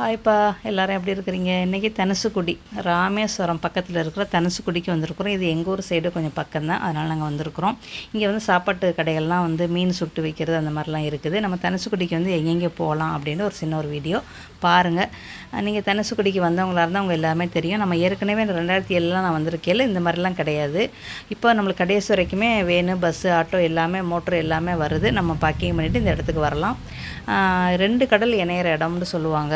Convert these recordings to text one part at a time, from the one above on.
ஹாய்ப்பா எல்லோரும் எப்படி இருக்கிறீங்க? இன்றைக்கி தனுசுக்குடி ராமேஸ்வரம் பக்கத்தில் இருக்கிற தனுசுக்குடிக்கு வந்திருக்கிறோம். இது எங்கள் ஊர் சைடு கொஞ்சம் பக்கம்தான். அதனால் நாங்கள் வந்திருக்கிறோம். இங்கே வந்து சாப்பாட்டு கடைகள்லாம் வந்து மீன் சுட்டு வைக்கிறது அந்த மாதிரிலாம் இருக்குது. நம்ம தனுசுக்குடிக்கு வந்து எங்கெங்கே போகலாம் அப்படின்னு ஒரு சின்ன ஒரு வீடியோ பாருங்கள் நீங்கள் தனுசுக்குடிக்கு வந்தவங்களா இருந்தால் அவங்க எல்லாமே தெரியும். நம்ம ஏற்கனவே இந்த ரெண்டாயிரத்தி ஏழுலாம் நான் வந்திருக்கேன் இந்த மாதிரிலாம் கிடையாது. இப்போ நம்மளுக்கு கடைசி வரைக்குமே வேனு பஸ்ஸு ஆட்டோ எல்லாமே மோட்ரு எல்லாமே வருது. நம்ம பார்க்கிங் பண்ணிவிட்டு இந்த இடத்துக்கு வரலாம். ரெண்டு கடல் இணையிற இடம்னு சொல்லுவாங்க.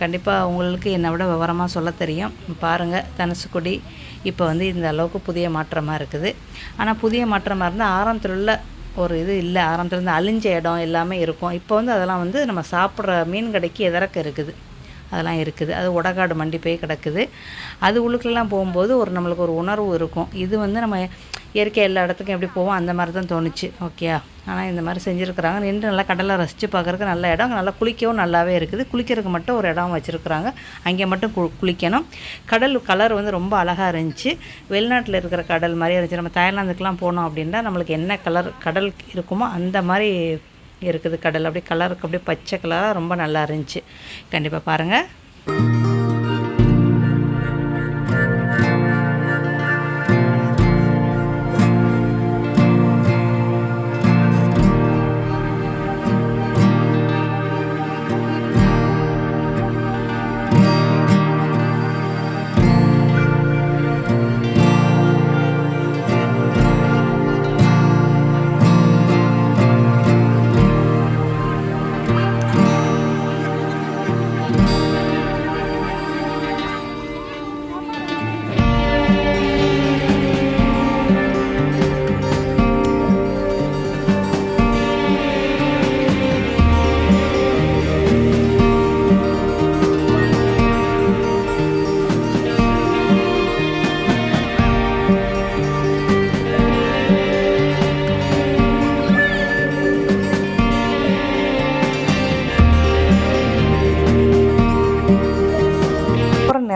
கண்டிப்பாக உங்களுக்கு என்னை விட விவரமாக சொல்ல தெரியும். பாருங்கள் தனுசுக்குடி இப்போ வந்து இந்த அளவுக்கு புதிய மாற்றமாக இருக்குது. ஆனால் புதிய மாற்றமாக இருந்தால் ஆரம்பத்தில் உள்ள ஒரு இது இல்லை. ஆரம்பத்தில் இருந்து அழிஞ்ச இடம் எல்லாமே இருக்கும். இப்போ வந்து அதெல்லாம் வந்து நம்ம சாப்பிட்ற மீன் கடைக்கு எதிரக்க இருக்குது. அதெல்லாம் இருக்குது. அது உடகாடு மண்டி போய் கிடக்குது. அது உள்ளுக்கெல்லாம் போகும்போது ஒரு நம்மளுக்கு ஒரு உணர்வு இருக்கும். இது வந்து நம்ம இயற்கை எல்லா இடத்துக்கும் எப்படி போவோம் அந்த மாதிரி தான் தோணுச்சு ஓகே ஆனால் இந்த மாதிரி செஞ்சுருக்குறாங்க. நின்று நல்லா கடலை ரசித்து பார்க்குறதுக்கு நல்ல இடம். நல்லா குளிக்கவும் நல்லாவே இருக்குது. குளிக்கிறதுக்கு மட்டும் ஒரு இடம் வச்சுருக்குறாங்க. அங்கே மட்டும் கு குளிக்கணும். கடல் கலர் வந்து ரொம்ப அழகாக இருந்துச்சு. வெளிநாட்டில் இருக்கிற கடல் மாதிரி இருந்துச்சு. நம்ம தாய்லாந்துக்கெலாம் போனோம் அப்படின்னா நம்மளுக்கு என்ன கலர் கடல் இருக்குமோ அந்த மாதிரி இருக்குது கடல். அப்படியே கலருக்கு அப்படியே பச்சை கலராக ரொம்ப நல்லா இருந்துச்சு. கண்டிப்பாக பாருங்கள்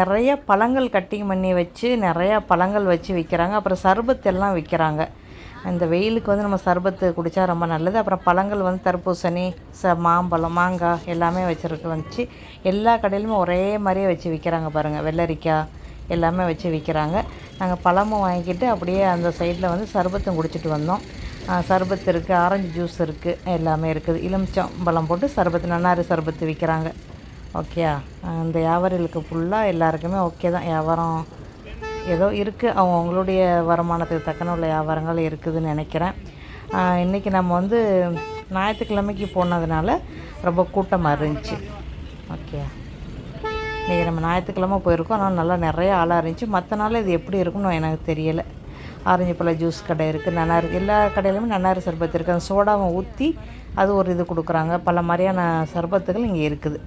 நிறைய பழங்கள் கட்டிங் பண்ணி வச்சு நிறையா பழங்கள் வச்சு விற்கிறாங்க அப்புறம் சர்பத்து எல்லாம் விற்கிறாங்க இந்த வெயிலுக்கு வந்து நம்ம சர்பத்து குடித்தா ரொம்ப நல்லது. அப்புறம் பழங்கள் வந்து தர்பூசணி ச மாம்பழம் மாங்காய் எல்லாமே வச்சுருக்கு வந்துச்சு எல்லா கடையிலுமே ஒரே மாதிரியே வச்சு விற்கிறாங்க பாருங்கள் வெள்ளரிக்காய் எல்லாமே வச்சு விற்கிறாங்க நாங்கள் பழமும் வாங்கிக்கிட்டு அப்படியே அந்த சைடில் வந்து சர்பத்தும் குடிச்சிட்டு வந்தோம். சர்பத்து இருக்குது ஆரஞ்சு ஜூஸ் இருக்குது எல்லாமே இருக்குது. இலுமிச்சம் பழம் போட்டு சர்பத்து நன்னாரி சர்பத்து விற்கிறாங்க ஓகேயா? இந்த வியாபாரிகளுக்கு ஃபுல்லாக எல்லாருக்குமே ஓகே தான். வியாபாரம் ஏதோ இருக்குது அவங்க அவங்களுடைய வருமானத்துக்கு தக்கன உள்ள வியாபாரங்கள் இருக்குதுன்னு நினைக்கிறேன். இன்றைக்கி நம்ம வந்து ஞாயிற்றுக்கிழமைக்கு போனதுனால ரொம்ப கூட்டமாக இருந்துச்சு. ஓகே இன்றைக்கி நம்ம ஞாயிற்றுக்கிழமை போயிருக்கோம். ஆனால் நல்லா நிறைய ஆளாக இருந்துச்சு. மற்ற நாள் இது எப்படி இருக்கும்னு எனக்கு தெரியலை. ஆரஞ்சு பழ ஜூஸ் கடை இருக்குது நன்னாரி எல்லா கடையிலுமே நன்னாரி சர்பத் இருக்குது அந்த சோடாவை ஊற்றி அது ஒரு இது கொடுக்குறாங்க. பல மாதிரியான சர்பத்துகள் இங்கே இருக்குது.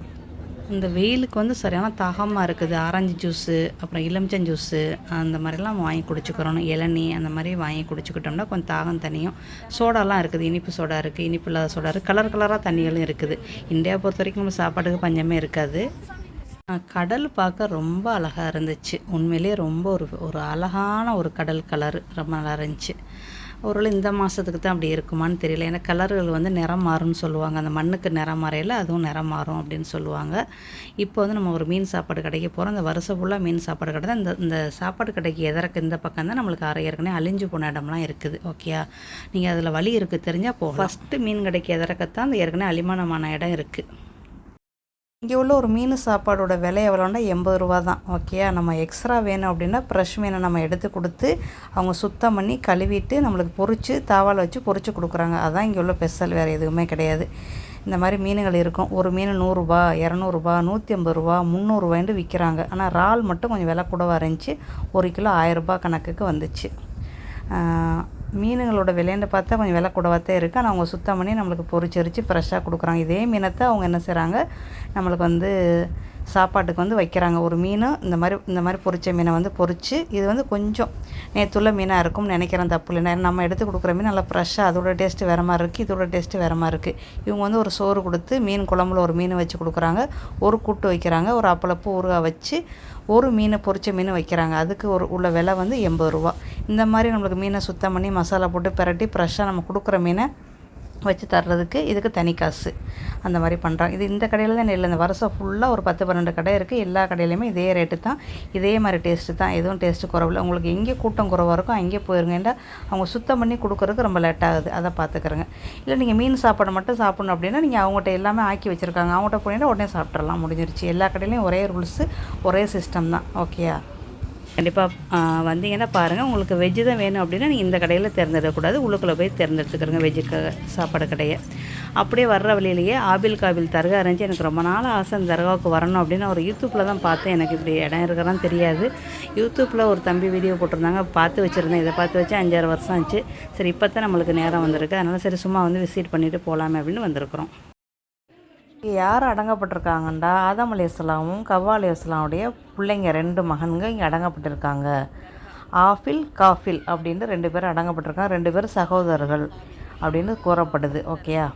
இந்த வெயிலுக்கு வந்து சரியான தாகமாக இருக்குது. ஆரஞ்சு ஜூஸு அப்புறம் இளமிச்சம் ஜூஸு அந்த மாதிரிலாம் வாங்கி குடிச்சுக்கிறோம். இளநி அந்த மாதிரி வாங்கி குடிச்சுக்கிட்டோம்னா கொஞ்சம் தாகம் தனியும். சோடாலாம் இருக்குது. இனிப்பு சோடா இருக்குது. இனிப்பு இல்லாத சோடா இருக்குது. கலர் கலராக தண்ணிகளும் இருக்குது. இந்தியா பொறுத்த வரைக்கும் நம்ம சாப்பாட்டுக்கு பஞ்சமே இருக்காது. கடல் பார்க்க ரொம்ப அழகாக இருந்துச்சு. உண்மையிலேயே ரொம்ப ஒரு ஒரு அழகான ஒரு கடல் கலர் ரொம்ப நல்லா இருந்துச்சு. ஒருவேளை இந்த மாதத்துக்கு தான் அப்படி இருக்குமான்னு தெரியல. ஏன்னா கலர்கள் வந்து நிறம் மாறும்னு சொல்லுவாங்க. அந்த மண்ணுக்கு நிறம் மாறையில் அதுவும் நிறம் மாறும் அப்படின்னு சொல்லுவாங்க. இப்போ வந்து நம்ம ஒரு மீன் சாப்பாடு கடைக்கு போகிறோம் அந்த வருஷம் ஃபுல்லாக மீன் சாப்பாடு கடை தான் இந்த இந்த சாப்பாடு கடைக்கு எதற்கு இந்த பக்கம் தான் நம்மளுக்கு அரை ஏற்கனவே அழிஞ்சு போன இடம்லாம் இருக்குது. ஓகேயா நீங்கள் அதில் வழி இருக்குது தெரிஞ்சால் போ ஃபஸ்ட்டு மீன் கடைக்கு எதற்கத்தான் அந்த ஏற்கனவே அலிமானமான இடம் இருக்குது இங்கே உள்ள ஒரு மீன் சாப்பாடோட விலை எவ்வளோன்னா எண்பது ரூபா தான் ஓகேயா நம்ம எக்ஸ்ட்ரா வேணும் அப்படின்னா ஃப்ரெஷ் மீனை நம்ம எடுத்து கொடுத்து அவங்க சுத்தம் பண்ணி கழுவிட்டு நம்மளுக்கு பொறிச்சு தாவால் வச்சு பொறிச்சு கொடுக்குறாங்க. அதான் இங்கே உள்ள ஸ்பெஷல் வேறு எதுவுமே கிடையாது. இந்த மாதிரி மீன்கள் இருக்கும். ஒரு மீன் நூறுரூபா இரநூறுபா நூற்றி ஐம்பது ரூபா முந்நூறுரூவான்ட்டு விற்கிறாங்க ஆனால் இறால் மட்டும் கொஞ்சம் விலை கூட இருந்துச்சு. ஒரு கிலோ ஆயிரரூபா கணக்குக்கு வந்துச்சு. மீனுங்களோட விலைன்னு பார்த்தா கொஞ்சம் விலை கூடவாக தான் இருக்குது ஆனால் அவங்க சுத்தம் பண்ணி நம்மளுக்கு பொறிச்சரித்து ஃப்ரெஷ்ஷாக கொடுக்குறாங்க. இதே மீனத்தை அவங்க என்ன செய்கிறாங்க நம்மளுக்கு வந்து சாப்பாட்டுக்கு வந்து வைக்கிறாங்க. ஒரு மீன் இந்த மாதிரி இந்த மாதிரி பொரிச்ச மீனை வந்து பொரித்து இது வந்து கொஞ்சம் நேற்றுள்ள மீனாக இருக்கும்னு நினைக்கிறேன். தப்பு இல்லை நம்ம எடுத்து கொடுக்குற மீன் நல்லா ஃப்ரெஷ்ஷாக அதோட டேஸ்ட்டு வேறு மாதிரி இருக்குது இதோட டேஸ்ட்டு வேறு மாதிரி இருக்குது இவங்க வந்து ஒரு சோறு கொடுத்து மீன் குழம்புல ஒரு மீன் வச்சு கொடுக்குறாங்க. ஒரு கூட்டு வைக்கிறாங்க. ஒரு அப்பளப்பு ஊறுகாய் வச்சு ஒரு மீனை பொரிச்ச மீன் வைக்கிறாங்க. அதுக்கு ஒரு உள்ள விலை வந்து எண்பது ரூபா. இந்த மாதிரி நம்மளுக்கு மீனை சுத்தம் பண்ணி மசாலா போட்டு பிரட்டி ஃப்ரெஷ்ஷாக நம்ம கொடுக்குற மீனை வச்சு தர்றதுக்கு இதுக்கு தனி காசு. அந்த மாதிரி பண்ணுறாங்க இது இந்த கடையில் தான் இல்லை இந்த வருஷம் ஃபுல்லாக ஒரு பத்து பன்னெண்டு கடை இருக்குது எல்லா கடையிலையுமே இதே ரேட்டு தான். இதே மாதிரி டேஸ்ட்டு தான். எதுவும் டேஸ்ட்டு குறவில்லை உங்களுக்கு எங்கே கூட்டம் குறவாக இருக்கோ அங்கே போயிருங்க. ஏன்டா அவங்க சுத்தம் பண்ணி கொடுக்குறதுக்கு ரொம்ப லேட் ஆகுது. அதை பார்த்துக்கிறங்க இல்லை நீங்கள் மீன் சாப்பாடு மட்டும் சாப்பிடணும் அப்படின்னா நீங்கள் அவங்ககிட்ட எல்லாமே ஆக்கி வச்சுருக்காங்க. அவங்ககிட்ட போனீங்கன்னா உடனே சாப்பிட்றலாம் முடிஞ்சிருச்சு. எல்லா கடையிலையும் ஒரே ரூல்ஸு ஒரே சிஸ்டம் தான். ஓகேயா கண்டிப்பாக வந்தீங்கன்னா பாருங்கள் உங்களுக்கு வெஜ்ஜு தான் வேணும் அப்படின்னா நீங்கள் இந்த கடையில் தேர்ந்தெடுக்கக்கூடாது. உள்ளுக்குள்ளே போய் திறந்துட்டுருக்குறங்க வெஜ்ஜு க சாப்பாடு கடையை. அப்படியே வர்ற வழியிலேயே ஆபில் காபில் தர்கா இருந்துச்சு எனக்கு ரொம்ப நாள் ஆசை அந்த தர்காவுக்கு வரணும் அப்படின்னு ஒரு யூடியூப்பில் தான் பார்த்தேன். எனக்கு இப்படி இடம் இருக்கிறான்னு தெரியாது. யூடியூப்பில் ஒரு தம்பி வீடியோ போட்டிருந்தாங்க. பார்த்து வச்சுருந்தேன். இதை பார்த்து வச்சு அஞ்சாறு வருஷம் ஆச்சு. சரி இப்போ தான் நம்மளுக்கு நேரம் வந்திருக்கு. அதனால் சரி சும்மா வந்து விசிட் பண்ணிவிட்டு போகலாமே அப்படின்னு வந்திருக்கிறோம். இங்கே யார் அடங்கப்பட்டிருக்காங்கண்டா? ஆதம் அலி இஸ்லாமும் கவ்வா அலி இஸ்லாமுடைய பிள்ளைங்க ரெண்டு மகன்க இங்கே அடங்கப்பட்டிருக்காங்க. ஆஃபில் காஃபில் அப்படின்ட்டு ரெண்டு பேரும் அடங்கப்பட்டிருக்காங்க. ரெண்டு பேரும் சகோதரர்கள் அப்படின்னு கூறப்படுது. ஓகேயா?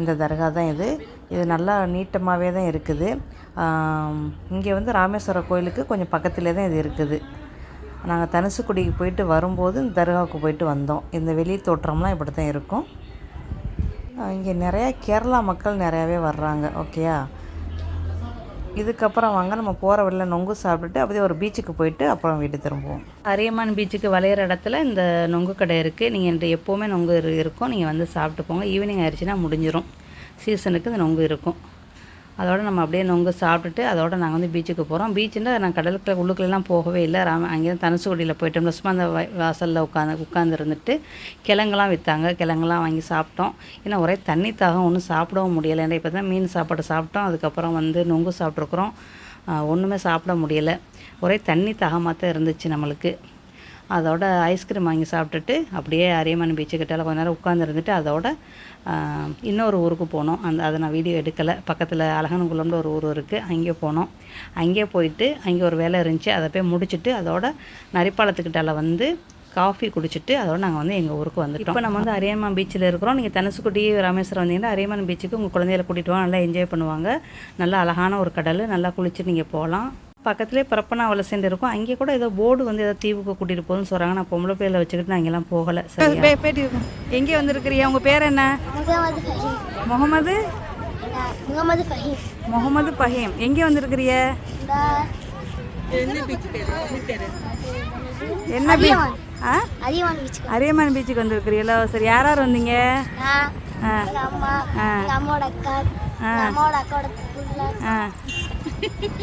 இந்த தர்கா தான் இது. இது நல்லா நீட்டமாகவே தான் இருக்குது. இங்கே வந்து ராமேஸ்வரம் கோயிலுக்கு கொஞ்சம் பக்கத்துலேயே தான் இது இருக்குது. நாங்கள் தனுசுக்குடிக்கு போயிட்டு வரும்போது இந்த தர்காவுக்கு போயிட்டு வந்தோம். இந்த வெளி தோற்றம்லாம் இப்படி தான் இருக்கும். இங்கே நிறையா கேரளா மக்கள் நிறையாவே வர்றாங்க ஓகேயா இதுக்கப்புறம் வாங்க நம்ம போகிற வழியில் நொங்கு சாப்பிட்டுட்டு அப்படியே ஒரு பீச்சுக்கு போயிட்டு அப்புறம் வீட்டு திரும்புவோம். அரியமான் பீச்சுக்கு வளையிற இடத்துல இந்த நொங்கு கடை இருக்குது நீங்கள் எப்போவுமே நொங்கு இருக்கும். நீங்கள் வந்து சாப்பிட்டு போங்க. ஈவினிங் ஆயிடுச்சுன்னா முடிஞ்சிடும் சீசனுக்கு இந்த நொங்கு இருக்கும். அதோடு நம்ம அப்படியே நொங்கு சாப்பிட்டுட்டு அதோட நாங்கள் வந்து பீச்சுக்கு போகிறோம் பீச்சுன்னா நான் கடலுக்குள்ள உள்ளுக்குள்ளெல்லாம் போகவே இல்லை. ராம அங்கேயும் தனுசுக்குடியில் போயிட்டோம் சும்மா அந்த வாசலில் உட்காந்து உட்காந்து இருந்துட்டு கிழங்கெல்லாம் விற்றாங்க கிழங்கெல்லாம் வாங்கி சாப்பிட்டோம். ஏன்னா ஒரே தண்ணி தாகம் ஒன்றும் சாப்பிடவும் முடியலை. ஏன்னா இப்போ தான் மீன் சாப்பாடு சாப்பிட்டோம். அதுக்கப்புறம் வந்து நொங்கு சாப்பிட்ருக்குறோம் ஒன்றுமே சாப்பிட முடியலை. ஒரே தண்ணி தாகமாக தான் இருந்துச்சு நம்மளுக்கு. அதோட ஐஸ்கிரீம் வாங்கி சாப்பிட்டுட்டு அப்படியே அரியமான் பீச்சு கிட்ட கொஞ்ச நேரம் உட்காந்து இருந்துட்டு அதோட இன்னொரு ஊருக்கு போனோம். அந்த அதை நான் வீடியோ எடுக்கலை. பக்கத்தில் அழகனகுளம்னு ஒரு ஊர் இருக்குது அங்கே போனோம். அங்கே போயிட்டு அங்கே ஒரு வேலை இருந்துச்சு. அதை போய் முடிச்சுட்டு அதோட நரிப்பாலத்துக்கிட்டால வந்து காஃபி குடிச்சிட்டு அதோட நாங்கள் வந்து எங்கள் ஊருக்கு வந்துட்டோம். இப்போ நம்ம வந்து அரியமான் பீச்சில் இருக்கிறோம். நீங்கள் தனுசுக்குடி ராமேஸ்வரம் வந்தீங்கன்னா அரியமான் பீச்சுக்கு உங்கள் குழந்தைகளை கூட்டிகிட்டு வாங்க. நல்லா என்ஜாய் பண்ணுவாங்க. நல்லா அழகான ஒரு கடல் நல்லா குளிச்சுட்டு நீங்கள் போகலாம். பக்கத்துலேயே பரப்பனா வலை சேர்ந்து இருக்கும் அங்கே கூட ஏதோ போர்டு வந்து ஏதோ தீவுக்கு கூட்டிகிட்டு போகுதுன்னு சொல்கிறாங்க நான் பொம்பளை பிள்ளைகளை வச்சுக்கிட்டு நான் இங்கெல்லாம் போகலை. சரியா? பே- பேட்டி. எங்கே வந்திருக்கிறியா உங்க பேர் என்ன? முகமது ஃபஹீம். முகமது? ஃபஹீம். முகமது பஹீம் எங்கே வந்திருக்கிறிய என்ன பீச் அரியமான் பீச்சுக்கு வந்திருக்கிறீங்களா? சரி யார் யார் வந்தீங்க? ஆ. அம்மா அம்மாவோட அக்கா அம்மாவோட அக்காவோட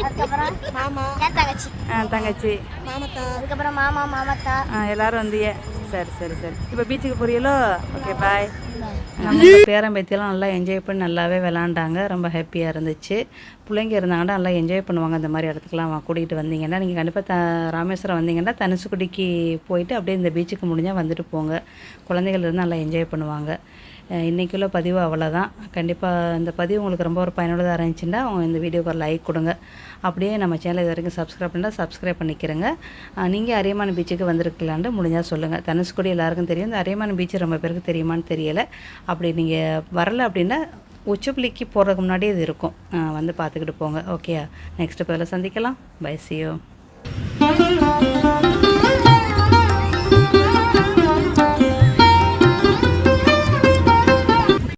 அதுக்கப்புறம் மாமா. தங்கச்சி. ஆ தங்கச்சி. அதுக்கப்புறம் மாமா மாமாத்தா ஆ எல்லாரும் வந்தீங்க சரி சரி சரி. இப்போ பீச்சுக்கு போறீங்களோ? ஓகே பாய் நம்ம பேரம்பேத்தியெல்லாம் நல்லா என்ஜாய் பண்ணி நல்லாவே விளாண்டாங்க. ரொம்ப ஹாப்பியாக இருந்துச்சு. பிள்ளைங்க இருந்தாங்கன்னா நல்லா என்ஜாய் பண்ணுவாங்க. அந்த மாதிரி இடத்துக்குலாம் கூட்டிகிட்டு வந்தீங்கன்னா நீங்கள் கண்டிப்பாக த ராமேஸ்வரம் வந்தீங்கன்னா தனுசுக்குடிக்கு போயிட்டு அப்படியே இந்த பீச்சுக்கு முடிஞ்சால் வந்துட்டு போங்க. குழந்தைகள் இருந்து நல்லா என்ஜாய் பண்ணுவாங்க. அஹ் இன்னைக்குள்ள பதிவு அவ்வளோதான் கண்டிப்பாக இந்த பதிவு உங்களுக்கு ரொம்ப ஒரு பயனுள்ளதாக இருந்துச்சுன்னா அவங்க இந்த வீடியோக்கு ஒரு லைக் கொடுங்க. அப்படியே நம்ம சேனல் இது வரைக்கும் சப்ஸ்கிரைப் பண்ணால் சப்ஸ்கிரைப் பண்ணிக்கிறங்க. நீங்கள் அரியமான் பீச்சுக்கு வந்திருக்கலான்ட்டு முடிஞ்சால் சொல்லுங்கள் தனுஷ்கோடி எல்லாருக்கும் தெரியும். இந்த அரியமான பீச் ரொம்ப பேருக்கு தெரியுமான்னு தெரியலை. அப்படி நீங்கள் வரல அப்படின்னா உச்சப்புலிக்கு போகிறதுக்கு முன்னாடியே இது இருக்கும். வந்து பார்த்துக்கிட்டு போங்க. ஓகே நெக்ஸ்ட் பதில் சந்திக்கலாம். பை சியோ